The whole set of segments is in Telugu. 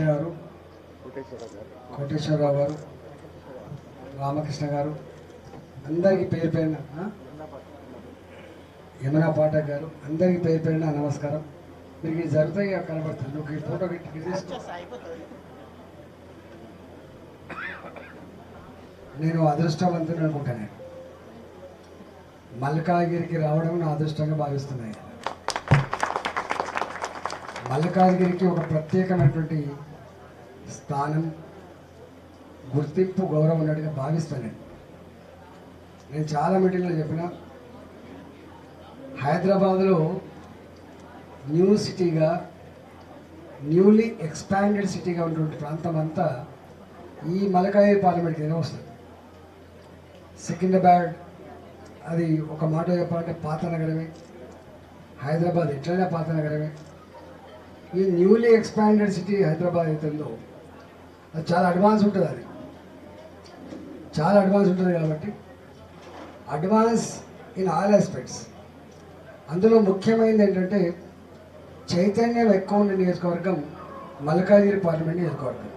గారు కోటేశ్వరరావు గారు రామకృష్ణ గారు అందరికీ పేరు పేరిన యమునా పాఠక్ గారు అందరికీ పేరు పేరిన నమస్కారం. మీకు ఇది జరుగుతాయి కనబడుతుంది నువ్వు ఈ ఫోటో పెట్టి నేను అదృష్టవంతుని అనుకుంటాను. మల్కాగిరికి రావడం నా అదృష్టంగా భావిస్తున్నాయి. మల్కాజ్గిరికి ఒక ప్రత్యేకమైనటువంటి స్థానం గుర్తింపు గౌరవం ఉన్నట్టుగా భావిస్తానండి. నేను నేను చాలా మీటింగ్లో చెప్పిన హైదరాబాద్లో న్యూ సిటీగా న్యూలీ ఎక్స్పాండెడ్ సిటీగా ఉన్నటువంటి ప్రాంతం అంతా ఈ మలకాయ పార్లమెంట్ కింద వస్తుంది. సికింద్రాబాద్ అది ఒక మాట చెప్పాలంటే పాత నగరమే. హైదరాబాద్ ఎట్లయినా పాత నగరమే. ఈ న్యూలీ ఎక్స్పాండెడ్ సిటీ హైదరాబాద్ అయితే ఉందో అది చాలా అడ్వాన్స్ ఉంటుంది అది. చాలా అడ్వాన్స్ ఉంటుంది కాబట్టి అడ్వాన్స్ ఇన్ ఆల్ ఆస్పెక్ట్స్ అందులో ముఖ్యమైనది ఏంటంటే చైతన్యం ఎక్కువ ఉన్న నియోజకవర్గం మల్కాజిగిరి పార్లమెంట్ నియోజకవర్గం.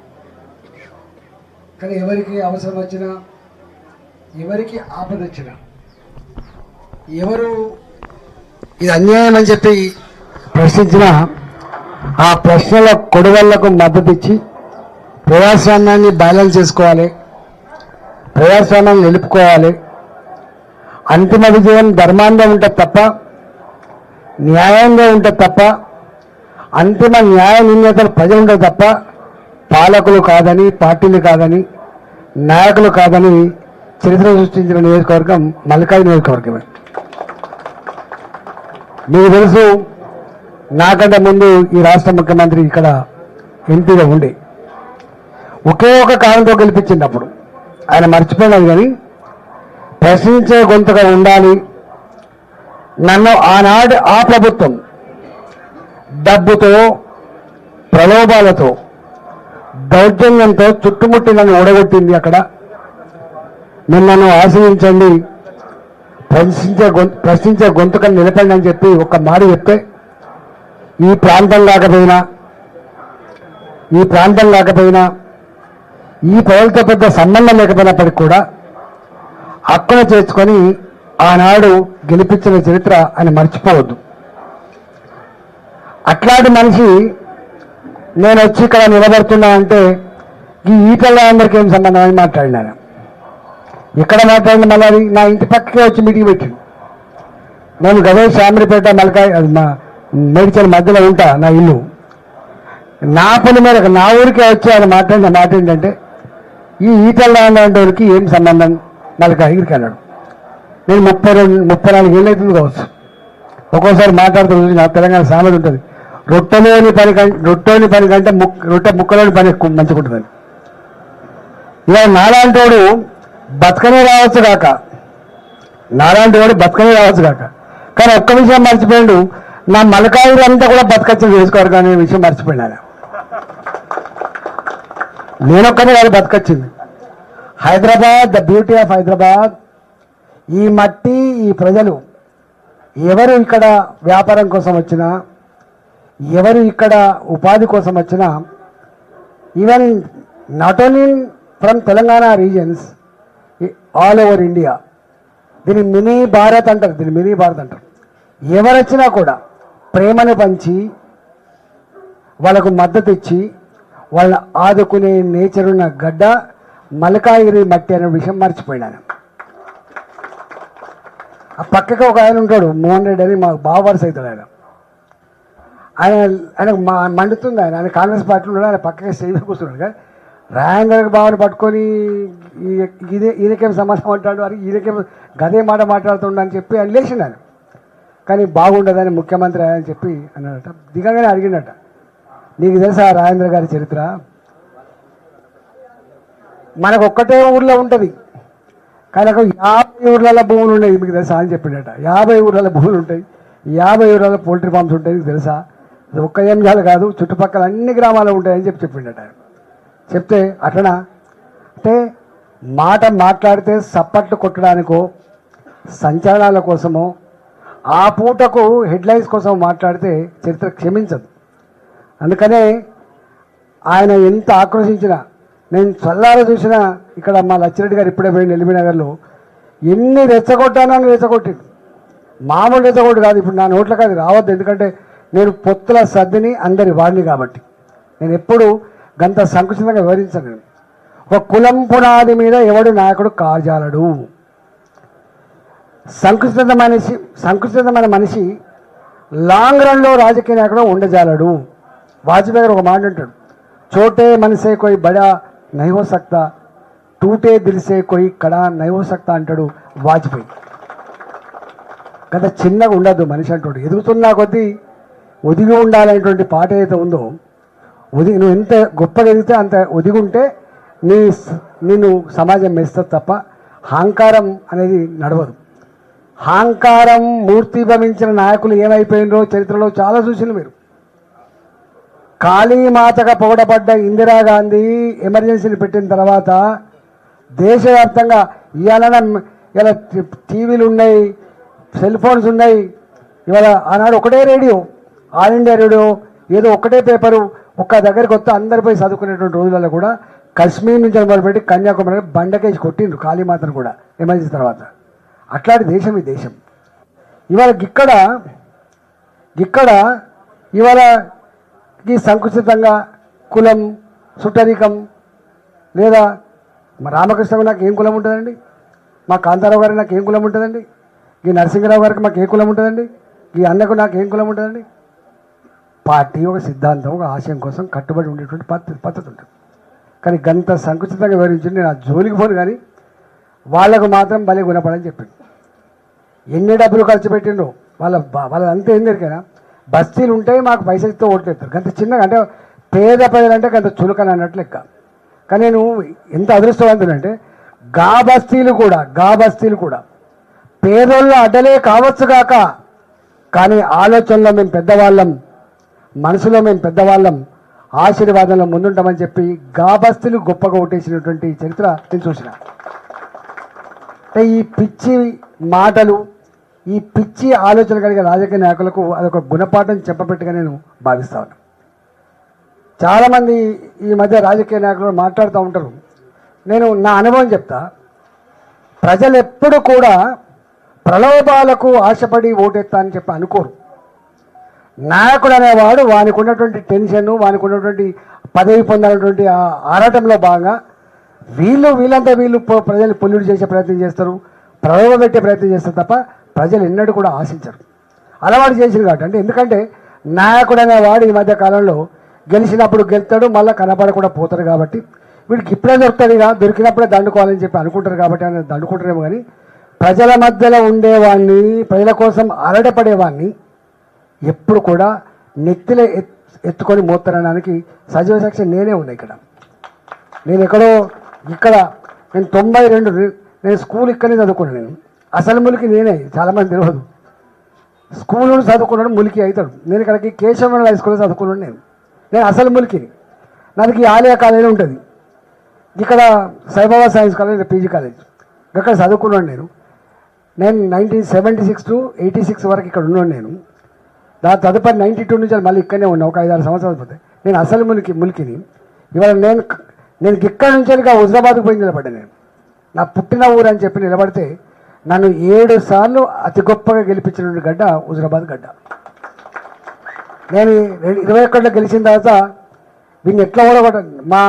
కానీ ఎవరికి అవసరం వచ్చినా ఎవరికి ఆపద వచ్చినా ఎవరు ఇది అన్యాయం అని చెప్పి ప్రశ్నించినా ఆ ప్రశ్నల కొడువళ్ళకు మద్దతు ఇచ్చి ప్రజాస్వామ్యాన్ని బ్యాలెన్స్ చేసుకోవాలి ప్రజాస్వామ్యాన్ని నిలుపుకోవాలి. అంతిమ విజయం ధర్మాంగా ఉంటుంది తప్ప న్యాయంగా ఉంటుంది తప్ప అంతిమ న్యాయ నిర్ణేతలు ప్రజలు ఉంటుంది తప్ప పాలకులు కాదని పార్టీలు కాదని నాయకులు కాదని చరిత్ర సృష్టించిన నియోజకవర్గం మల్కాయి నియోజకవర్గమే. మీకు తెలుసు నాకంటే ముందు ఈ రాష్ట్ర ముఖ్యమంత్రి ఇక్కడ ఎంపీగా ఉండి ఒకే ఒక కారణంతో గెలిపించింది అప్పుడు ఆయన మర్చిపోయినాడు కానీ ప్రశ్నించే గొంతుగా ఉండాలి. నన్ను ఆనాడు ఆ ప్రభుత్వం డబ్బుతో ప్రలోభాలతో దౌర్జన్యంతో చుట్టుముట్టి నన్ను ఓడగొట్టింది అక్కడ. మీరు నన్ను ఆశ్రయించండి ప్రశ్నించే గొంతు ప్రశ్నించే గొంతుకని నిలపండి అని చెప్పి ఒక మాట చెప్తే ఈ ప్రాంతం కాకపోయినా ఈ ప్రాంతం కాకపోయినా ఈ ప్రజలతో పెద్ద సంబంధం లేకపోయినప్పటికీ కూడా హక్కును చేర్చుకొని ఆనాడు గెలిపించిన చరిత్ర ఆయన మర్చిపోవద్దు. అట్లాంటి మనిషి నేను వచ్చి ఇక్కడ నిలబడుతున్నా అంటే ఈ ఈటల అందరికీ ఏం సంబంధం అని మాట్లాడినాను ఇక్కడ మాట్లాడిన మళ్ళీ అది? నా ఇంటి పక్కకే వచ్చి మీటింగ్ పెట్టింది. నేను గదే శామరిపేట మల్కాయ్ అది మా మేడిచల్ మధ్యలో ఉంటా నా ఇల్లు. నా పని మేరకు నా ఊరికే వచ్చి ఆయన మాట్లాడిన మాట ఏంటంటే ఈ ఈటల వారికి ఏం సంబంధం? మలకాయగిరికి అన్నాడు. నేను ముప్పై రెండు ముప్పై నాలుగు ఏళ్ళు అవుతుంది కావచ్చు. ఒక్కోసారి మాట్లాడుతుంది నా తెలంగాణ సామెత ఉంటుంది. రొట్టెలోని పని కంటే రొట్టెలోని పని కంటే ముక్ రొట్టె ముక్కలోని పని ఎక్కువ మంచిగా ఉంటుందని ఇలా నాలాంటి వాడు బతకనే రావచ్చు కాక. నాలాంటి వాడు బతకనే రావచ్చు కాక. కానీ ఒక్క విషయం మర్చిపోయాడు. నా మలకాయలంతా కూడా బతకచ్చు చేసుకోరు అనే విషయం మర్చిపోయినా నేనొక్కనే కాదు బతకచ్చింది. Hyderabad the beauty of Hyderabad ఈ మట్టి ఈ ప్రజలు ఎవరు ఇక్కడ వ్యాపారం కోసం వచ్చినా ఎవరు ఇక్కడ ఉపాధి కోసం వచ్చినా even not only from Telangana regions all over India దీన్ని మినీ భారత్ అంటారు దీన్ని మినీ భారత్ అంటారు. ఎవరు వచ్చినా కూడా ప్రేమను పంచి వాళ్ళకు మద్దతు ఇచ్చి వాళ్ళని ఆదుకునే నేచర్ ఉన్న గడ్డ మలకాయిరి మట్టి అనే విషయం మర్చిపోయినాను. ఆ పక్కకి ఒక ఆయన ఉంటాడు మోహన్ రెడ్డి అని మాకు బాగా వరుస అవుతాడు ఆయన. ఆయన ఆయన మా మండుతుంది ఆయన ఆయన కాంగ్రెస్ పార్టీలో ఉన్నాడు ఆయన పక్కకి స్టేజ్ కూర్చున్నాడు. కానీ రాయంగర్ బావని పట్టుకొని ఇదే ఈయనకేం సమస్య అంటాడు? అని ఈయనకేం గదే మాట మాట్లాడుతుండని చెప్పి ఆయన లేచిండు ఆయన. కానీ బాగుండదని ముఖ్యమంత్రి అని చెప్పి అన్నాడట. దిగంగానే అడిగిండట. నీకు తెలుసా రాజేంద్ర గారి చరిత్ర? మనకు ఒక్కటే ఊర్లో ఉంటుంది. కానీ ఒక యాభై ఊర్లలో భూములు ఉన్నాయి మీకు తెలుసా అని చెప్పిండట యాభై ఊర్లలో భూములు ఉంటాయి. యాభై ఊర్ల పోల్ట్రీ ఫార్మ్స్ ఉంటాయి మీకు తెలుసా? అది ఒక్క ఎంజాలు కాదు చుట్టుపక్కల అన్ని గ్రామాలు ఉంటాయని చెప్పి చెప్పిండట ఆయన. చెప్తే అట్లనా? అంటే మాట మాట్లాడితే సప్పట్లు కొట్టడానికో సంచలనాల కోసమో ఆ పూటకు హెడ్లైన్స్ కోసం మాట్లాడితే చరిత్ర క్షమించదు. అందుకనే ఆయన ఎంత ఆక్రోశించినా నేను చల్లార చూసినా ఇక్కడ మా లచ్చిరెడ్డి గారు ఇప్పుడే పోయిన ఎల్బీనగర్లో ఎన్ని రెచ్చగొట్టానని రెచ్చగొట్టింది మామూలు రెచ్చగొట్టు కాదు ఇప్పుడు నా నోట్లకు అది రావద్దు. ఎందుకంటే నేను పొత్తుల సర్దిని అందరి వాడిని కాబట్టి. నేను ఎప్పుడు గంత సంకుచితంగా వివరించను. ఒక కులం పునాది మీద ఎవడు నాయకుడు కాజాలడు. సంకుచిత మనిషి సంకుచితమైన మనిషి లాంగ్ రన్లో రాజకీయ నాయకుడు ఉండజాలడు. వాజ్పేయి గారు ఒక మాట అంటాడు. చోటే మనసే కోయి బడా నైహో సక్తా టూటే దిల్సే కొయి కడా నైహో సక్తా అంటాడు వాజ్పేయి. కదా చిన్నగా ఉండదు మనిషి అంటాడు. ఎదుగుతున్నా కొద్దీ ఒదిగి ఉండాలనేటువంటి పాట ఏదైతే ఉందో ఒదిగి నువ్వు ఎంత గొప్పగా ఎదిగితే అంత ఒదిగి ఉంటే నీ నిన్ను సమాజం మెస్తుంది తప్ప అహంకారం అనేది నడవదు. అహంకారం మూర్తిభవించిన నాయకులు ఏమైపోయినరో చరిత్రలో చాలా చూసింది మీరు. కాళీమాతగా పొగడబడ్డ ఇందిరాగాంధీ ఎమర్జెన్సీని పెట్టిన తర్వాత దేశవ్యాప్తంగా ఇవాళ ఇలా టీవీలు ఉన్నాయి సెల్ ఫోన్స్ ఉన్నాయి. ఇవాళ ఆనాడు ఒకటే రేడియో ఆల్ ఇండియా రేడియో ఏదో ఒకటే పేపరు ఒక్క దగ్గరికి వస్తే అందరు పోయి చదువుకునేటువంటి రోజులలో కూడా కశ్మీర్ నుంచి మొదలుపెట్టి కన్యాకుమారి బండకేసి కొట్టిండ్రు కాళీమాతను కూడా ఎమర్జెన్సీ తర్వాత. అట్లాంటి దేశం ఈ దేశం. ఇవాళ ఇక్కడ ఇక్కడ ఇవాళ ఈ సంకుచితంగా కులం సుట్టరికం లేదా మా రామకృష్ణ నాకు ఏం కులం ఉంటుందండి? మా కాంతారావు గారికి నాకు ఏం కులం ఉంటుందండి? ఈ నరసింహరావు గారికి మాకు ఏ కులం ఉంటుందండి? ఈ అన్నకు నాకు ఏం కులం ఉంటుందండి? పార్టీ ఒక సిద్ధాంతం ఒక ఆశయం కోసం కట్టుబడి ఉండేటువంటి పద్ధతి పద్ధతి ఉంటుంది. కానీ గంత సంకుచితంగా వివరించి నేను ఆ జోలికి పోను కానీ వాళ్ళకు మాత్రం భలే గుణపడని చెప్పింది ఎన్ని డబ్బులు ఖర్చు పెట్టిండ్రు వాళ్ళ బ- వాళ్ళ అంతా ఏం దొరికినా బస్తీలు ఉంటాయి మాకు పైసలతో ఓట్లు ఎత్తారు గంత చిన్నగా అంటే పేద ప్రజలంటే గంత చులకన అన్నట్లు లెక్క. కానీ నేను ఎంత అదృష్టవంతుడంటే గా బస్తీలు కూడా గా బస్తీలు కూడా పేదోళ్ళ అడ్డలే కావచ్చు కాక కానీ ఆలోచనలో మేము పెద్దవాళ్ళం మనసులో మేము పెద్దవాళ్ళం ఆశీర్వాదంలో ముందుంటామని చెప్పి గా బస్తీలు గొప్పగా ఓటేసినటువంటి చరిత్ర నేను చూసిన. అంటే ఈ పిచ్చి మాటలు ఈ పిచ్చి ఆలోచన కలిగే రాజకీయ నాయకులకు అదొక గుణపాఠం చెప్పబెట్టుగా నేను భావిస్తా ఉన్నాను చాలామంది ఈ మధ్య రాజకీయ నాయకులు మాట్లాడుతూ ఉంటారు. నేను నా అనుభవం చెప్తా. ప్రజలు ఎప్పుడు కూడా ప్రలోభాలకు ఆశపడి ఓటేస్తా అని చెప్పి అనుకోరు. నాయకుడు అనేవాడు వానికి ఉన్నటువంటి టెన్షన్ వానికి ఉన్నటువంటి పదవి పొందాలన్నటువంటి ఆ ఆరాటంలో భాగంగా వీళ్ళు వీళ్ళంతా వీళ్ళు ప్రజలు పొల్యూట్ చేసే ప్రయత్నం చేస్తారు ప్రభావం పెట్టే ప్రయత్నం చేస్తారు తప్ప ప్రజలు ఎన్నడూ కూడా ఆశించరు. అలవాటు చేసిన కాబట్టి. అంటే ఎందుకంటే నాయకుడు అనేవాడు ఈ మధ్య కాలంలో గెలిచినప్పుడు గెలుతాడు మళ్ళీ కనపడకుండా పోతాడు కాబట్టి. వీడికి ఇప్పుడే దొరుకుతాడు ఇక దొరికినప్పుడే దండుకోవాలని చెప్పి అనుకుంటారు కాబట్టి ఆయన దండుకుంటారేమో కానీ ప్రజల మధ్యలో ఉండేవాడిని ప్రజల కోసం అరడపడేవాడిని ఎప్పుడు కూడా నెత్తిలో ఎత్తుకొని మోతారనడానికి సజీవ సాక్షి నేనే ఉన్నా ఇక్కడ. నేను ఎక్కడో ఇక్కడ నేను తొంభై రెండు నేను స్కూల్ ఇక్కడనే చదువుకున్నాను నేను. అసలు ములికి నేనే చాలామంది తెలియదు. స్కూల్ నుండి చదువుకున్నాడు ములికి అవుతాడు. నేను ఇక్కడికి కేశవ హై స్కూల్లో చదువుకున్నాను నేను. నేను అసలు ములికిని. నాకు ఈ ఆలయ కాలేజీ ఉంటుంది. ఇక్కడ Saibaba science college PG college. ఇక్కడ చదువుకున్నాను నేను. నేను nineteen seventy six to eighty six వరకు ఇక్కడ ఉన్నాను నేను. దాని తదుపరి నైంటీ టూ నుంచి మళ్ళీ ఇక్కడనే ఉన్నా ఒక ఐదారు సంవత్సరాలు పోతే. నేను అసలు ములికి ములికిని. ఇవాళ నేను నేను ఇక్కడ నుంచి ఇక హుజరాబాద్కు పోయి నిలబడ్డా నేను. నా పుట్టిన ఊరు అని చెప్పి నిలబడితే నన్ను ఏడు సార్లు అతి గొప్పగా గెలిపించిన గడ్డ హుజరాబాద్ గడ్డ. నేను రెండు- ఇరవై ఒకటిలో గెలిచిన తర్వాత వీళ్ళు ఎట్లా ఓడగొట్ట మా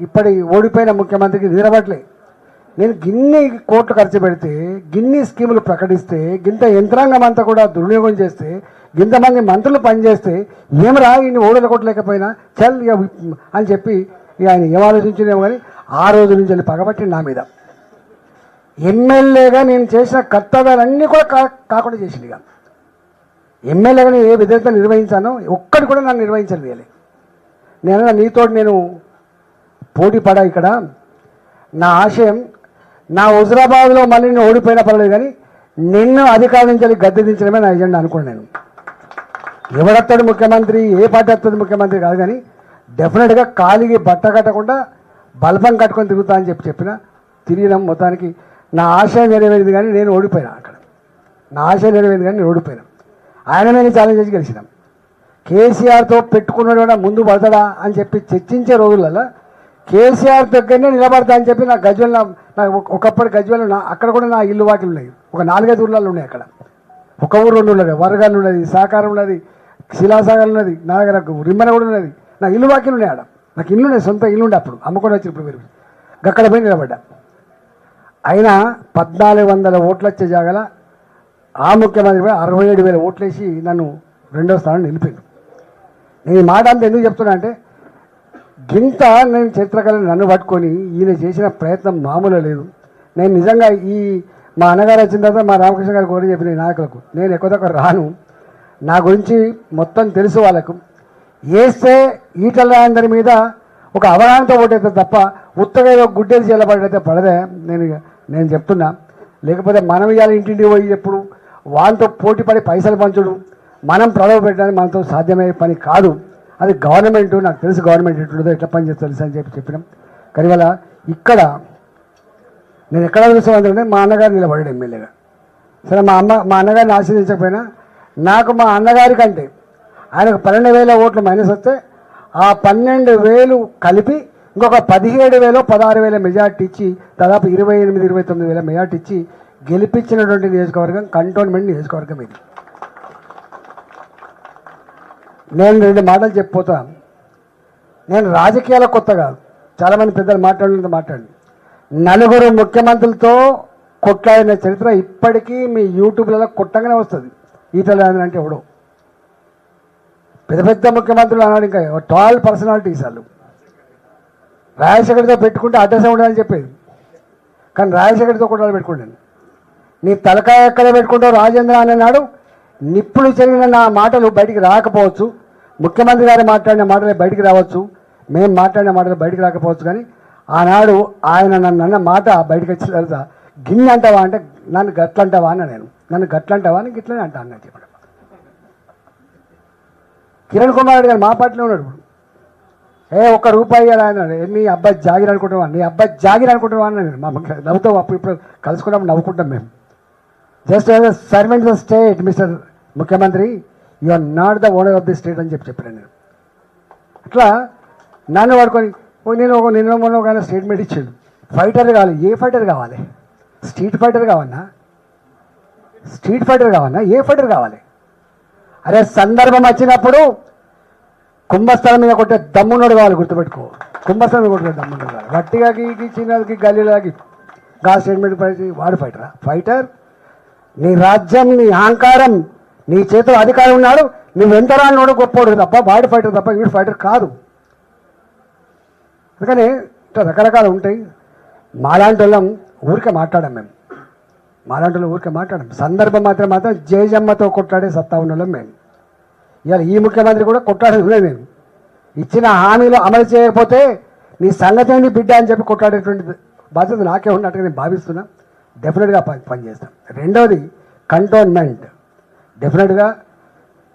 ఇప్పటి ఓడిపోయిన ముఖ్యమంత్రికి నిలబడలే నేను గిన్ని కోట్లు ఖర్చు పెడితే గిన్ని స్కీములు ప్రకటిస్తే గింత యంత్రాంగం అంతా కూడా దుర్వినియోగం చేస్తే గింతమంది మంత్రులు పనిచేస్తే ఏమరా ఈయన కొట్టలేకపోయినా చల్ అని చెప్పి ఇక ఆయన ఏం కానీ ఆ రోజు నుంచి వెళ్ళి పగబట్టి నా మీద. ఎమ్మెల్యేగా నేను చేసిన కర్తవ్యాలన్నీ కూడా కా కాకుండా చేసింది ఇక. ఎమ్మెల్యేగా నేను ఏ విధంగా నిర్వహించానో ఒక్కటి కూడా నన్ను నిర్వహించలేదు నేను నీతో నేను పోటీ పడా ఇక్కడ. నా ఆశయం నా హుజరాబాద్లో మళ్ళీ నేను ఓడిపోయినా పర్లేదు కానీ నిన్ను అధికారం నుంచి గద్దె దించడమే నా ఎజెండా అనుకున్నాను నేను. ఎవడొస్తాడు ముఖ్యమంత్రి ఏ పార్టీ వస్తుంది ముఖ్యమంత్రి కాదు కానీ డెఫినెట్గా కాలికి బట్ట కట్టకుండా బల్బం కట్టుకొని తిరుగుతా అని చెప్పి చెప్పిన తిరిగినాం మొత్తానికి. నా ఆశయం నెరవేరింది కానీ నేను ఓడిపోయినా అక్కడ. నా ఆశయం నెరవేరింది కానీ నేను ఓడిపోయినా. ఆయన నేను ఛాలెంజ్ చేసి గెలిచినాం. కేసీఆర్తో పెట్టుకున్నాడు కూడా ముందు పడతాడా అని చెప్పి చర్చించే రోజులలో కేసీఆర్ దగ్గరనే నిలబడతా అని చెప్పి నా గజ్వల్ నా- నాకు ఒక- ఒకప్పటి గజ్వల్ నా అక్కడ కూడా నా ఇల్లు వాకిలు ఉన్నాయి. ఒక నాలుగైదు ఊర్లలో ఉన్నాయి అక్కడ. ఒక ఊరు రెండు ఉన్నది వరగాలు ఉన్నది సాకారం ఉన్నది శిలాసాగర్ ఉన్నది నా దగ్గర రిమ్మన కూడా ఉన్నది. నా ఇల్లు వాకిలు ఉండే ఆడ. నాకు ఇల్లు ఉండే సొంత ఇల్లు ఉండే అప్పుడు. అమ్ముకొని వచ్చినప్పుడు మీరు. అక్కడ పోయి నిలబడ్డా. అయినా పద్నాలుగు వందల ఓట్లు వచ్చే జాగల ఆ ముఖ్యమంత్రి కూడా అరవై ఏడు వేల ఓట్లేసి నన్ను రెండో స్థానం నిలిపింది. నేను మాట అంతా ఎందుకు చెప్తున్నా అంటే గింత నేను చిత్రకళను నన్ను పట్టుకొని ఈయన చేసిన ప్రయత్నం మామూలు లేదు. నేను నిజంగా ఈ మా అన్నగారు వచ్చిన తర్వాత మా రామకృష్ణ గారు కూడా చెప్పిన నాయకులకు నేను ఎక్కువ రాను. నా గురించి మొత్తం తెలుసు వాళ్ళకు. వేస్తే ఈటలందరి మీద ఒక అవగాహనతో ఓటైతే తప్ప ఉత్తగా గుడ్డేది చేయబడితే పడదే. నేను నేను చెప్తున్నా. లేకపోతే మనం ఇవాళ ఇంటింటికి పోయి ఎప్పుడు వాళ్ళతో పోటీ పడి పైసలు పంచుడు. మనం ప్రలోభ పెట్టడానికి మనతో సాధ్యమయ్యే పని కాదు. అది గవర్నమెంట్ నాకు తెలుసు గవర్నమెంట్ ఎట్లుందో ఎట్లా పని చేస్తుంది తెలుసు అని చెప్పి చెప్పినాం. కానీ ఇవాళ ఇక్కడ నేను ఎక్కడ చూసామంటే మా అన్నగారు నిలబడ్డాడు ఎమ్మెల్యేగా. సరే మా అమ్మ మా అన్నగారిని ఆశీర్వదించకపోయినా నాకు మా అన్నగారి కంటే ఆయనకు పన్నెండు వేల ఓట్లు మైనస్ వస్తే ఆ పన్నెండు వేలు కలిపి ఇంకొక పదిహేడు వేలు పదహారు వేల మెజార్టీ ఇచ్చి దాదాపు ఇరవై ఎనిమిది ఇరవై తొమ్మిది వేల మెజార్టీ ఇచ్చి గెలిపించినటువంటి నియోజకవర్గం కంటోన్మెంట్ నియోజకవర్గం ఇది. నేను రెండు మాటలు చెప్పిపోతా నేను రాజకీయాల కొత్త కాదు చాలామంది పెద్దలు మాట్లాడినంత మాట్లాడి నలుగురు ముఖ్యమంత్రులతో కొట్లాడిన చరిత్ర ఇప్పటికీ మీ యూట్యూబ్లలో కొట్టగానే వస్తుంది. ఈటల అంటే ఎవడో. పెద్ద పెద్ద ముఖ్యమంత్రులు అన్నాడు ఇంకా. టాల్ పర్సనాలిటీస్ వాళ్ళు. రాజశేఖర్తో పెట్టుకుంటే అడ్రస్ ఉండాలని చెప్పేది? కానీ రాజశేఖర్తో కూడా పెట్టుకుంటాను నీ తలకాయ ఎక్కడ పెట్టుకుంటావు రాజేంద్ర అని అన్నాడు. నిప్పులు చెరిగిన నా మాటలు బయటికి రాకపోవచ్చు. ముఖ్యమంత్రి గారు మాట్లాడిన మాటలు బయటికి రావచ్చు. మేము మాట్లాడిన మాటలు బయటికి రాకపోవచ్చు కానీ ఆనాడు ఆయన నన్ను అన్న మాట బయటకు వచ్చిన తర్వాత గిన్నె అంటావా అంటే నన్ను గట్లంటావా అన్న నేను. నన్ను గట్లంటావా అని గిట్లనే అంటాను నేను చెప్పడం. కిరణ్ కుమార్ రెడ్డి గారు మా పార్టీలో ఉన్నాడు ఇప్పుడు. ఏ ఒక్క రూపాయి ఇయ్యాలా అన్నాడు. "ఏ, నీ అబ్బాయి జాగిర్ అనుకుంటున్నావా? నీ అబ్బాయి జాగిర్ అనుకుంటున్నావా అన్నాడు మా అమ్మకి నవ్వుతాం అప్పుడు ఇప్పుడు కలుసుకున్నాం నవ్వుకుంటాం మేము. Just as a servant the state mister ముఖ్యమంత్రి you are not the owner of the state అని చెప్పి చెప్పాను నేను. అట్లా నన్ను వాడుకొని ఓ నేను ఒక నిన్న మొన్న ఒక స్టేట్మెంట్ ఇచ్చాడు. ఫైటర్ కావాలి. ఏ ఫైటర్ కావాలి? స్ట్రీట్ ఫైటర్ కావన్నా స్ట్రీట్ ఫైటర్ కావన్నా ఏ ఫైటర్ కావాలి? అరే సందర్భం వచ్చినప్పుడు కుంభస్థలం మీద కొట్టే దమ్మునోడు కావాలి గుర్తుపెట్టుకో. కుంభస్థలం మీద కొట్టే దమ్మునోడు కావాలి. గట్టిగా గీకి గల్లీలకి గల్లీలాగి గా స్టేట్మెంట్ వాడు ఫైటరా ఫైటర్ నీ రాజ్యం నీ అహంకారం నీ చేతిలో అధికారం ఉన్నాడు నువ్వు ఎంత రానోడు గొప్పోడు తప్ప వాడు ఫైటర్ తప్ప వీడు ఫైటర్ కాదు. అందుకని ఇట్లా రకరకాలు ఉంటాయి. మాలాంటి వాళ్ళం ఊరికే మాట్లాడాం మేము. మాలాంటి ఊరికే మాట్లాడాం సందర్భం మాత్రం మాత్రం జయజమ్మతో కొట్లాడే సత్తా ఉన్న మేము. ఇవాళ ఈ ముఖ్యమంత్రి కూడా కొట్లాడేది మేము. ఇచ్చిన హామీలు అమలు చేయకపోతే నీ సంగతి ఏంటి బిడ్డ అని చెప్పి కొట్లాడేటువంటి బాధ్యత నాకే ఉన్నట్టుగా నేను భావిస్తున్నా. డెఫినెట్గా పని పనిచేస్తాం రెండవది కంటోన్మెంట్ డెఫినెట్గా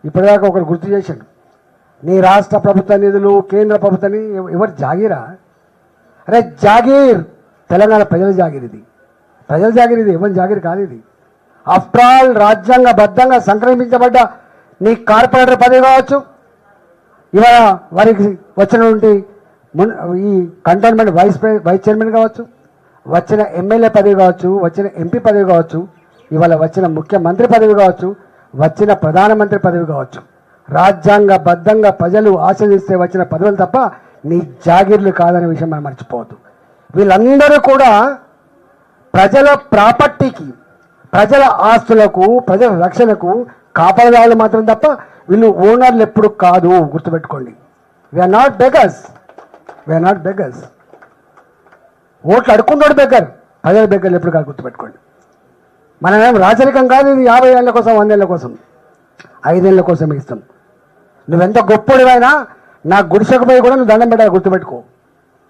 ఇప్పటిదాకా ఒకరు గుర్తు చేశాడు నీ రాష్ట్ర ప్రభుత్వ నిధులు కేంద్ర ప్రభుత్వ ఎవరు జాగీరా? అరే జాగీర్! తెలంగాణ ప్రజల జాగీర్ ఇది ప్రజల జాగిరి ఇది ఎవరి జాగీర్ కాదు ఇది. ఆఫ్టర్ ఆల్ రాజ్యాంగబద్ధంగా సంక్రమించబడ్డ నీ కార్పొరేటర్ పదవి కావచ్చు. ఇవాళ వారికి వచ్చినటువంటి మున్ ఈ కంటైన్మెంట్ వైస్ వైస్ చైర్మన్ కావచ్చు వచ్చిన ఎమ్మెల్యే పదవి కావచ్చు వచ్చిన ఎంపీ పదవి కావచ్చు ఇవాళ వచ్చిన ముఖ్యమంత్రి పదవి కావచ్చు వచ్చిన ప్రధానమంత్రి పదవి కావచ్చు. రాజ్యాంగబద్ధంగా ప్రజలు ఆశ్రదిస్తే వచ్చిన పదవులు తప్ప నీ జాగీర్లు కాదనే విషయం మనం మర్చిపోవద్దు. వీళ్ళందరూ కూడా ప్రజల ప్రాపర్టీకి ప్రజల ఆస్తులకు ప్రజల రక్షణకు కాపాడదాలు మాత్రం తప్ప వీళ్ళు ఓనర్లు ఎప్పుడు కాదు. గుర్తుపెట్టుకోండి. We're not beggars we're not beggars ఓట్లు అడుక్కున్నాడు బెగ్గర్ ప్రజల బెగ్గర్లు ఎప్పుడు కాదు గుర్తుపెట్టుకోండి. మనమేం రాచరికం కాదు. ఇది యాభై ఏళ్ళ కోసం వందేళ్ళ కోసం. ఐదేళ్ళ కోసం ఇస్తాం నువ్వెంత గొప్పడివైనా నా గుడిసెకు పోయి కూడా నువ్వు దండం పెట్టాలి. గుర్తుపెట్టుకో.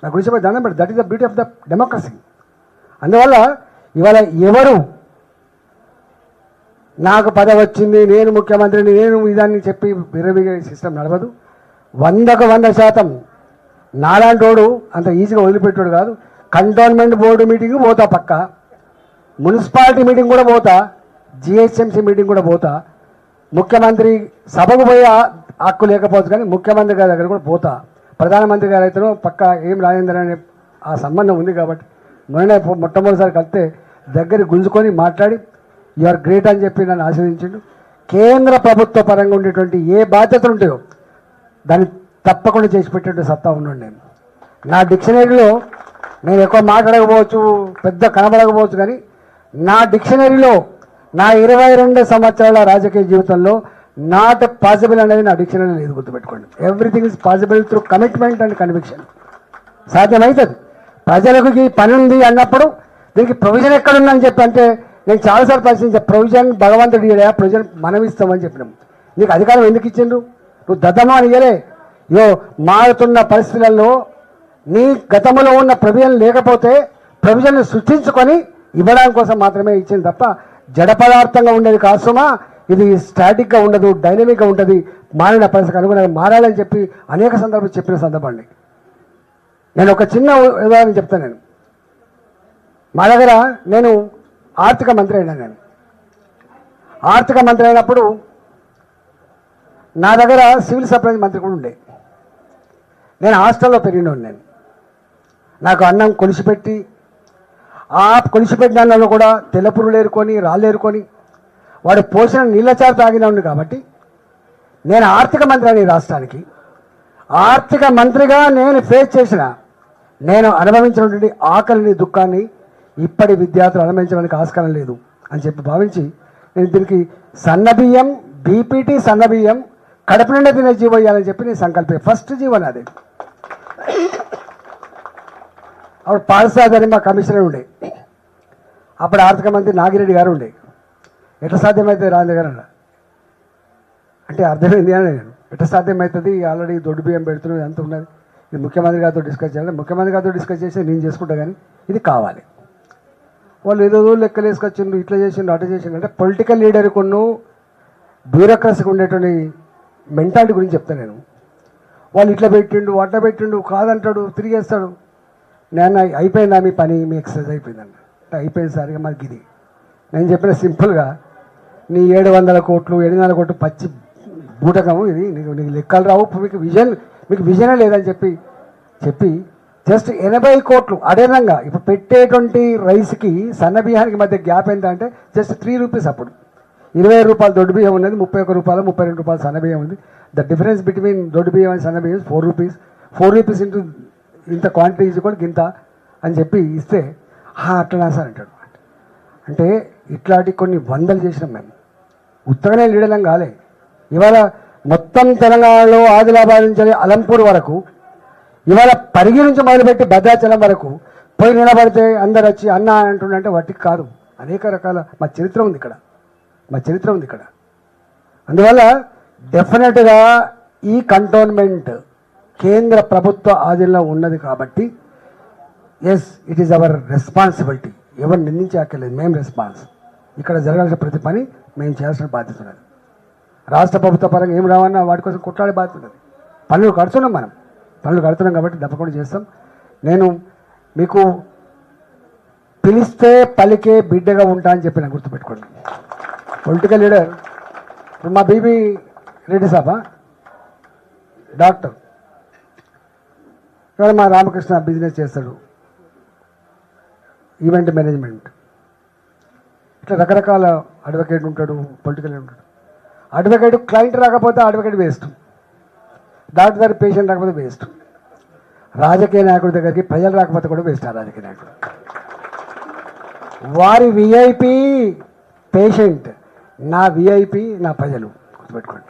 నా గుడిసెపై దండం పెట్టు that is the beauty of the democracy అందువల్ల ఇవాళ ఎవరు నాకు పదవి వచ్చింది నేను ముఖ్యమంత్రిని నేను ఇదాన్ని చెప్పి విరవిగే సిస్టమ్ నడవదు. వందకు వంద శాతం నాలాంటోడు అంత ఈజీగా వదిలిపెట్టాడు కాదు. కంటోన్మెంట్ బోర్డు మీటింగ్ పోతా పక్క. మున్సిపాలిటీ మీటింగ్ కూడా పోతా. జిహెచ్ఎంసీ మీటింగ్ కూడా పోతా. ముఖ్యమంత్రి సభకు పోయే హక్కు లేకపోవచ్చు కానీ ముఖ్యమంత్రి గారి దగ్గర కూడా పోతా. ప్రధానమంత్రి గారు అయితే పక్క ఏం రాజేంద్ర అనే ఆ సంబంధం ఉంది కాబట్టి మొన్న మొట్టమొదటిసారి కలిస్తే దగ్గర గుంజుకొని మాట్లాడి యు ఆర్ గ్రేట్ అని చెప్పి నన్ను ఆశీర్వదించిండు. కేంద్ర ప్రభుత్వ పరంగా ఉండేటువంటి ఏ బాధ్యతలు ఉంటాయో దాన్ని తప్పకుండా చేసి పెట్టేటువంటి సత్తా ఉన్నాను నేను. నా డిక్షనరీలో నేను ఎక్కువ మాట్లాడకపోవచ్చు పెద్ద కనబడకపోవచ్చు కానీ నా డిక్షనరీలో నా ఇరవై రెండు సంవత్సరాల రాజకీయ జీవితంలో నాట్ పాసిబుల్ అనేది నా డిక్షనరీ లేదు గుర్తుపెట్టుకోండి everything is possible through commitment and conviction సాధ్యమవుతుంది ప్రజలకు ఈ పని ఉంది అన్నప్పుడు దీనికి ప్రొవిజన్ ఎక్కడుందని చెప్పి అంటే నేను చాలాసార్లు ప్రశ్నించా ప్రొవిజన్ భగవంతుడు ఇయ్యలే ప్రొవిజన్ మనం ఇస్తామని చెప్పినాం. నీకు అధికారం ఎందుకు ఇచ్చిండ్రు? నువ్వు దద్దమా అని ఇయ్యలే. యో మారుతున్న పరిస్థితులలో నీ గతంలో ఉన్న ప్రొవిజన్ లేకపోతే ప్రొవిజన్ సృష్టించుకొని ఇవ్వడం కోసం మాత్రమే ఇచ్చింది తప్ప జడ పదార్థంగా ఉండేది కాసుమా ఇది స్టాటిక్గా ఉండదు డైనమిక్గా ఉంటుంది. మారిన పరిస్థితికి అనుగుణంగా మారాలని చెప్పి అనేక సందర్భాలు చెప్పిన సందర్భాన్ని. నేను ఒక చిన్న ఉదాహరణ చెప్తాను నేను. మా దగ్గర నేను ఆర్థిక మంత్రి అయినా నేను. ఆర్థిక మంత్రి అయినప్పుడు నా దగ్గర సివిల్ సప్లైజ్ మంత్రి కూడా ఉండే. నేను హాస్టల్లో పెరిగినోడు నేను. నాకు అన్నం కొలిసిపెట్టి ఆ కొలిసిపెట్టిన అన్నంలో కూడా తెల్లపురులు ఏరుకొని రాళ్ళు ఏరుకొని వాడు పోసిన నీళ్ళచారు తాగినవాడిని కాబట్టి నేను ఆర్థిక మంత్రి అని ఈ రాష్ట్రానికి ఆర్థిక మంత్రిగా నేను ఫేస్ చేసిన నేను అనుభవించినటువంటి ఆకలిని దుఃఖాన్ని ఇప్పటి విద్యార్థులు అనుభవించడానికి ఆస్కారం లేదు అని చెప్పి భావించి నేను దీనికి సన్నబియ్యం బీపీటీ సన్నబియ్యం కడప నిండా తినే జీవో ఇవ్వాలని చెప్పి నేను సంకల్పే. ఫస్ట్ జీవన్ అది అప్పుడు పాలసాదని మా కమిషనర్ ఉండే. అప్పుడు ఆర్థిక మంత్రి నాగిరెడ్డి గారు ఉండే. ఎట్లా సాధ్యమైతే రాజు గారు అన్న. అంటే అర్థమైంది అని నేను. ఎట్లా సాధ్యమవుతుంది ఆల్రెడీ దొడ్డు బియ్యం పెడుతున్నది ఎంత ఉన్నది? ముఖ్యమంత్రి గారితో డిస్కస్ చేయాలి. ముఖ్యమంత్రి గారితో డిస్కస్ చేసి నేను చేసుకుంటా కానీ ఇది కావాలి. వాళ్ళు ఏదో లెక్కలు వేసుకొచ్చిండ్రు ఇట్లా చేసిండ్రు అట్లా చేసిండ్రు అంటే పొలిటికల్ లీడర్ కొన్ను బ్యూరోక్రసీకి ఉండేటువంటి మెంటాలిటీ గురించి చెప్తాను నేను. వాళ్ళు ఇట్లా పెట్టిండు అట్లా పెట్టిండు కాదంటాడు తిరిగేస్తాడు. నేను అయిపోయిందా మీ పని? మీ ఎక్సర్సైజ్ అయిపోయిందండి అంటే అయిపోయింది సార్ ఇక మనకి ఇది నేను చెప్పిన సింపుల్గా నీ ఏడు వందల కోట్లు ఎనిమిది వందల కోట్లు పచ్చి బూటకము ఇది. నీకు నీకు లెక్కలు రావు. మీకు విజన్ మీకు విజనే లేదని చెప్పి చెప్పి జస్ట్ ఎనభై కోట్లు అదేనంగా ఇప్పుడు పెట్టేటువంటి రైస్కి సన్న బియ్యానికి మధ్య గ్యాప్ ఎంత అంటే జస్ట్ త్రీ రూపీస్ అప్పుడు. ఇరవై రూపాయలు దొడ్డు బియ్యం ఉన్నది ముప్పై ఒక్క రూపాయలు ముప్పై రెండు రూపాయలు సన్న బియ్యం ఉంది. ద డిఫరెన్స్ బిట్వీన్ దొడ్డు బియ్యం అండ్ సన్న బియ్యం four rupees four rupees into ఇంత క్వాంటిటీ ఇచ్చుకోండి గింత అని చెప్పి ఇస్తే అట్లా సార్? అంటాడు. అంటే ఇట్లాంటి కొన్ని వందలు చేసినాం మేము. ఉత్తగానే లీడలం కాలే. ఇవాళ మొత్తం తెలంగాణలో ఆదిలాబాద్ నుంచి అలంపూర్ వరకు ఇవాళ పరిగి నుంచి మొదలుపెట్టి భద్రాచలం వరకు పోయి నిలబడితే అందరు వచ్చి అన్న అంటుండంటే వాటికి కాదు. అనేక రకాల మా చరిత్ర ఉంది ఇక్కడ. మా చరిత్ర ఉంది ఇక్కడ. అందువల్ల డెఫినెట్గా ఈ కంటోన్మెంట్ కేంద్ర ప్రభుత్వ ఆధీనంలో ఉన్నది కాబట్టి yes it is our responsibility ఎవరు నిందించే అక్కర్లేదు మేము రెస్పాన్స్ ఇక్కడ జరగాల్సిన ప్రతి పని మేము చేయాల్సిన బాధ్యత ఉన్నది. రాష్ట్ర ప్రభుత్వ పరంగా ఏం రావన్నా వాటి కోసం కొట్లాడే బాధ్యత ఉన్నది. పనులు కడుతున్నాం మనం. పనులు కడుతున్నాం కాబట్టి తప్పకుండా చేస్తాం. నేను మీకు పిలిస్తే పలికే బిడ్డగా ఉంటా అని చెప్పి నాకు గుర్తుపెట్టుకోండి. పొలిటికల్ లీడర్ మా బీబీ రెడ్డి సాబా డాక్టర్. మా రామకృష్ణ బిజినెస్ చేస్తాడు. ఈవెంట్ మేనేజ్మెంట్ ఇట్లా రకరకాల అడ్వకేట్ ఉంటాడు పొలిటికల్ ఉంటాడు. అడ్వకేట్ క్లయింట్ రాకపోతే అడ్వకేట్ వేస్ట్. డాక్టర్ దగ్గర పేషెంట్ రాకపోతే వేస్ట్. రాజకీయ నాయకుడి దగ్గరికి ప్రజలు రాకపోతే కూడా వేస్ట్ ఆ రాజకీయ నాయకుడు. వారి విఐపి పేషెంట్ నా విఐపి నా ప్రజలు. గుర్తుపెట్టుకోండి.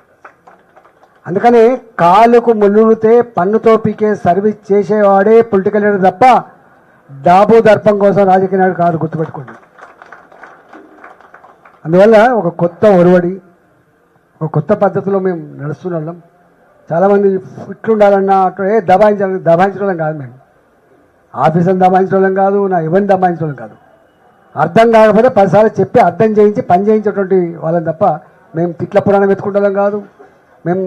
అందుకని కాలుకు ముళ్ళుతే పన్నుతో పీకే సర్వీస్ చేసేవాడే పొలిటికల్ లీడర్ తప్ప డాబు దర్పం కోసం రాజకీయ నాయకుడు కాదు గుర్తుపెట్టుకోండి. అందువల్ల ఒక కొత్త ఒరవడి ఒక కొత్త పద్ధతిలో మేము నడుస్తున్న వాళ్ళం. చాలామంది ఇట్లుండాలన్నా అట్లా ఏ దబాయించాలని దబాయించడం వాళ్ళం కాదు మేము. ఆఫీసుని దబాయించడం వాళ్ళం కాదు నా ఎవరిని దబాయించడం వాళ్ళం కాదు. అర్థం కాకపోతే పదిసార్లు చెప్పి అర్థం చేయించి పని చేయించేటువంటి వాళ్ళని తప్ప మేము తిట్ల పురాణం ఎత్తుకుంటాం కాదు. మేము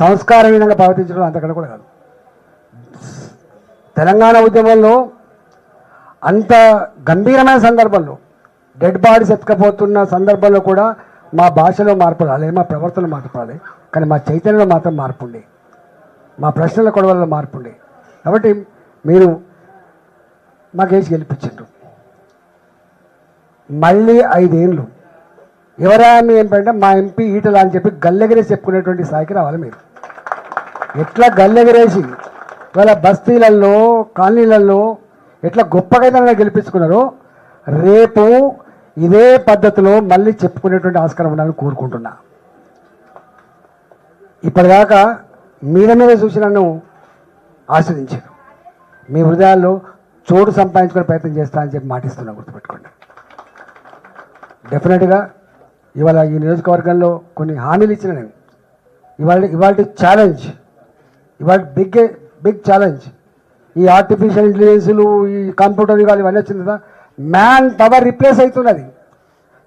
సంస్కారహీనంగా ప్రవర్తించడం అంతకన్నా కూడా కాదు. తెలంగాణ ఉద్యమంలో అంత గంభీరమైన సందర్భంలో డెడ్ బాడీస్ ఎత్తుకపోతున్న సందర్భంలో కూడా మా భాషలో మార్పు రాలేదు మా ప్రవర్తన మార్పు రాలేదు కానీ మా చైతన్యంలో మాత్రం మార్పు ఉండే. మా ప్రశ్నల కొడవల్లో మార్పు ఉండే. కాబట్టి మీరు మాకేసి గెలిపించారు మళ్ళీ ఐదేళ్ళు. ఎవరా మీ మా ఎంపీ ఈటలా అని చెప్పి గల్లెగరేసి చెప్పుకునేటువంటి స్థాయికి రావాలి మీరు. ఎట్లా గల్లెగరేసి వాళ్ళ బస్తీలలో కాలనీలలో ఎట్లా గొప్పగా గెలిపించుకున్నారో రేపు ఇదే పద్ధతిలో మళ్ళీ చెప్పుకునేటువంటి ఆస్కారం ఉండాలని కోరుకుంటున్నా. ఇప్పటిదాకా మీద మీద చూసి నన్ను ఆస్వాదించారు మీ హృదయాల్లో చోటు సంపాదించుకునే ప్రయత్నం చేస్తా అని చెప్పి మాటిస్తున్నా గుర్తుపెట్టుకోండి. డెఫినెట్గా ఇవాళ ఈ నియోజకవర్గంలో కొన్ని హామీలు ఇచ్చిన నేను. ఇవాళ ఇవాళ ఛాలెంజ్ ఇవాళ బిగ్ బిగ్ ఛాలెంజ్ ఈ ఆర్టిఫిషియల్ ఇంటెలిజెన్సులు ఈ కంప్యూటర్ యుగాలు ఇవన్నీ వచ్చింది కదా మ్యాన్ పవర్ రిప్లేస్ అవుతున్నది.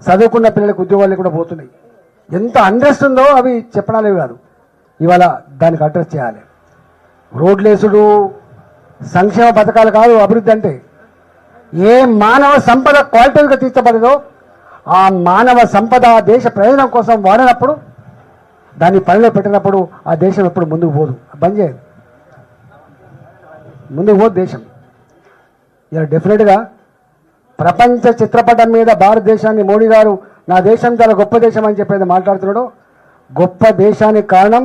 చదువుకున్న పిల్లలకు ఉద్యోగాలు కూడా పోతున్నాయి. ఎంత అండ్రెస్ట్ ఉందో అవి చెప్పడాలేవి కాదు. ఇవాళ దానికి అడ్రస్ చేయాలి. రోడ్లేసుడు సంక్షేమ పథకాలు కాదు అభివృద్ధి అంటే ఏ మానవ సంపద క్వాలిటీగా తీర్చబడదో ఆ మానవ సంపద దేశ ప్రయోజనం కోసం వాడినప్పుడు దాన్ని పనిలో పెట్టినప్పుడు ఆ దేశం ఎప్పుడు ముందుకు పోదు. బంద్ చేయదు ముందుకు పోదు దేశం. ఇలా డెఫినెట్గా ప్రపంచ చిత్రపటం మీద భారతదేశాన్ని మోడీ గారు నా దేశం చాలా గొప్ప దేశం అని చెప్పేది మాట్లాడుతున్నాడు. గొప్ప దేశానికి కారణం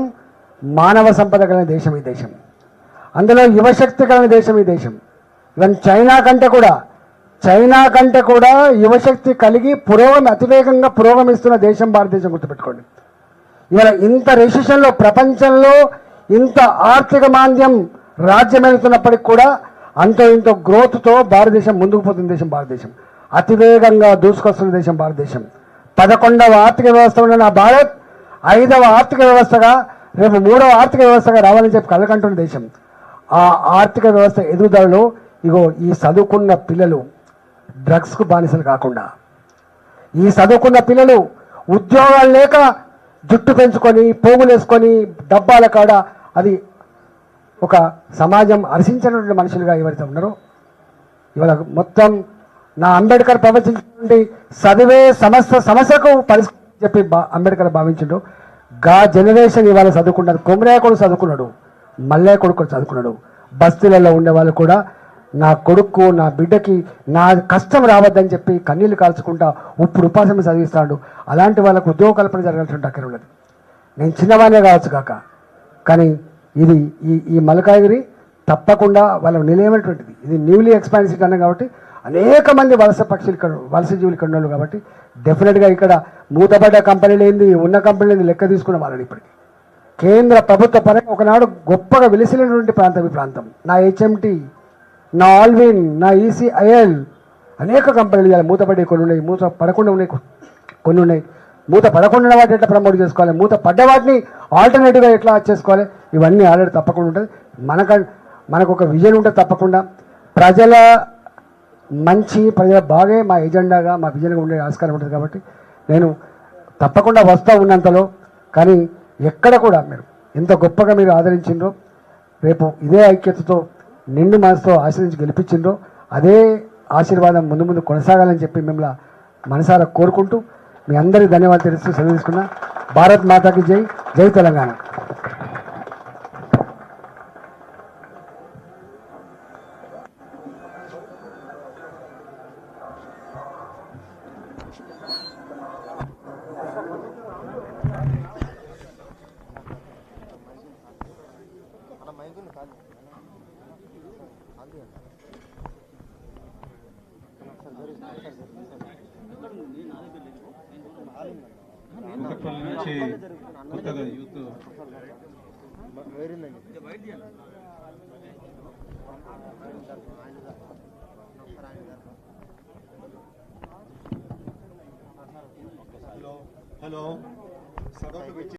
మానవ సంపద కలిగిన దేశం ఈ దేశం. అందులో యువశక్తి కలిగిన దేశం ఈ దేశం. ఈవెన్ చైనా కంటే కూడా చైనా కంటే కూడా యువశక్తి కలిగి పురోగమి అతివేగంగా పురోగమిస్తున్న దేశం భారతదేశం గుర్తుపెట్టుకోండి. ఇవాళ ఇంత రెసిషన్లో ప్రపంచంలో ఇంత ఆర్థిక మాంద్యం రాజ్యమెలుతున్నప్పటికి కూడా అంతో ఇంతో గ్రోత్తో భారతదేశం ముందుకు పోతున్న దేశం భారతదేశం. అతివేగంగా దూసుకొస్తున్న దేశం భారతదేశం. పదకొండవ ఆర్థిక వ్యవస్థ ఉన్న నా భారత్ ఐదవ ఆర్థిక వ్యవస్థగా రేపు మూడవ ఆర్థిక వ్యవస్థగా రావాలని చెప్పి కలకంటున్న దేశం. ఆ ఆర్థిక వ్యవస్థ ఎదుగుదలలో ఇగో ఈ చదువుకున్న పిల్లలు డ్రగ్స్కు బానిసలు కాకుండా ఈ చదువుకున్న పిల్లలు ఉద్యోగాలు లేక జుట్టు పెంచుకొని పోగులేసుకొని డబ్బాల కాడ అది ఒక సమాజం హర్షించినటువంటి మనుషులుగా ఎవరైతే ఉన్నారో ఇవాళ మొత్తం నా అంబేద్కర్ ప్రవచించినటువంటి చదివే సమస్య సమస్యకు పరిస్థితి చెప్పి అంబేద్కర్ భావించిండు. గా జనరేషన్ ఇవాళ చదువుకున్నారు కొమరయ్య కొడుకు చదువుకున్నాడు మల్లయ్య కొడుకు చదువుకున్నాడు. బస్తీలలో ఉండే వాళ్ళు కూడా నా కొడుకు నా బిడ్డకి నా కష్టం రావద్దని చెప్పి కన్నీళ్ళు కాల్చుకుంటా ఇప్పుడు ఉపాసం చదివిస్తాడు. అలాంటి వాళ్ళకు ఉద్యోగ కల్పన జరగాల్సిన అక్కడ ఉన్నది. నేను చిన్నవానే కావచ్చు కాక కానీ ఇది ఈ ఈ మలకాగిరి తప్పకుండా వాళ్ళ నిలయమైనటువంటిది. ఇది న్యూలీ ఎక్స్పాన్సిడ్ అన్నాం కాబట్టి అనేక మంది వలస పక్షులు ఇక్కడ వలస జీవులు ఇక్కడ ఉన్నారు కాబట్టి డెఫినెట్గా ఇక్కడ మూతపడ్డ కంపెనీలు ఏంది ఉన్న కంపెనీలు ఏంది లెక్క తీసుకున్న వాళ్ళని ఇప్పటికీ. కేంద్ర ప్రభుత్వ పరంగా ఒకనాడు గొప్పగా వెలిసినటువంటి ప్రాంతం ఈ ప్రాంతం. నా హెచ్ఎంటి నా ఆల్విన్ నా ఈసీఐఎల్ అనేక కంపెనీలు ఇవాళ మూతపడే కొన్ని ఉన్నాయి మూత పడకుండా ఉన్నాయి కొన్ని ఉన్నాయి. మూత పడకుండా వాటిని ఎట్లా ప్రమోట్ చేసుకోవాలి? మూత పడ్డ వాటిని ఆల్టర్నేటివ్గా ఎట్లా చేసుకోవాలి? ఇవన్నీ ఆల్రెడీ తప్పకుండా ఉంటుంది. మనక మనకు ఒక విజన్ ఉంటుంది తప్పకుండా. ప్రజల మంచి ప్రజల బాగే మా ఎజెండాగా మా విజన్గా ఉండే ఆస్కారం ఉంటుంది కాబట్టి నేను తప్పకుండా వస్తూ ఉన్నంతలో కానీ ఎక్కడ కూడా మీరు ఎంత గొప్పగా మీరు ఆదరించిండ్రో రేపు ఇదే ఐక్యతతో నిండు మనసుతో ఆశ్రయించి గెలిపించిండ్రో అదే ఆశీర్వాదం ముందు ముందు కొనసాగాలని చెప్పి మిమ్మల్ని మనసారా కోరుకుంటూ మీ అందరికీ ధన్యవాదాలు తెలుస్తూ సెలవు తీసుకున్నా భారత్ మాతాకి జై జై తెలంగాణ.